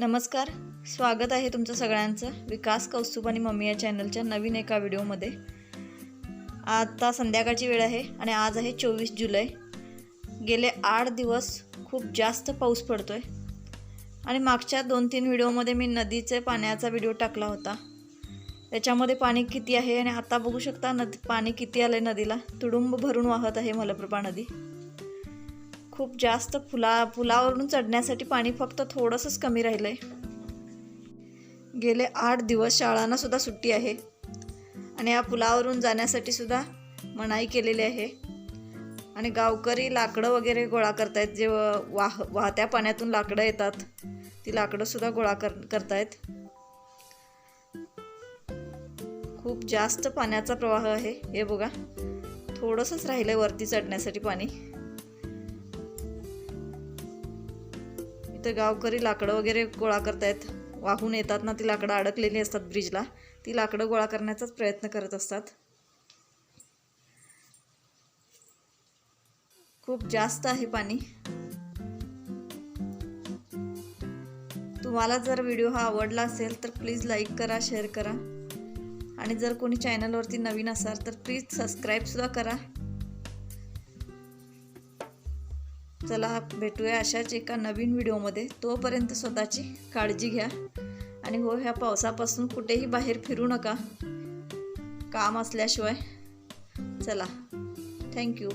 नमस्कार स्वागत आहे तुमचं सगळ्यांचं विकास कौस्तुभ आणि मम्मी या चॅनलच्या नवीन एका व्हिडिओमध्ये. आता संध्याकाळची वेळ आहे आणि आज आहे चोवीस जुलै. गेले आठ दिवस खूप जास्त पाऊस पडतो आहे आणि मागच्या दोन तीन व्हिडिओमध्ये मी नदीचे पाण्याचा व्हिडिओ टाकला होता. त्याच्यामध्ये पाणी किती आहे आणि आता बघू शकता नदी पाणी किती आलं आहे नदीला. तुडुंब भरून वाहत आहे मलप्रभा नदी. खूप जास्त फुला पुलावरून चढण्यासाठी पाणी फक्त थोडंसंच कमी राहिलं आहे गेले आठ दिवस शाळांना सुद्धा सुट्टी आहे. आणि या पुलावरून जाण्यासाठी सुद्धा मनाई केलेली आहे. आणि गावकरी लाकडं वगैरे गोळा करतायत जे वाह वाहत्या पाण्यातून लाकडं येतात ती लाकडंसुद्धा गोळा कर करतायत. खूप जास्त पाण्याचा प्रवाह आहे हे बघा. थोडंसंच राहिलं आहे वरती चढण्यासाठी पाणी. इथं गावकरी लाकडं वगैरे गोळा करतायत. वाहून येतात ना ती लाकडं अडकलेली असतात ब्रिजला ती लाकडं गोळा करण्याचाच प्रयत्न करत असतात. खूप जास्त आहे पाणी. तुम्हाला जर व्हिडिओ हा आवडला असेल तर प्लीज लाईक करा शेअर करा. आणि जर कोणी चॅनलवरती नवीन असाल तर प्लीज सबस्क्राईबसुद्धा करा. चला भेटूया अशाच एका नवीन व्हिडिओमध्ये. तोपर्यंत स्वतःची काळजी घ्या. आणि हो ह्या पावसापासून कुठेही बाहेर फिरू नका. काम असल्याशिवाय. चला. थँक्यू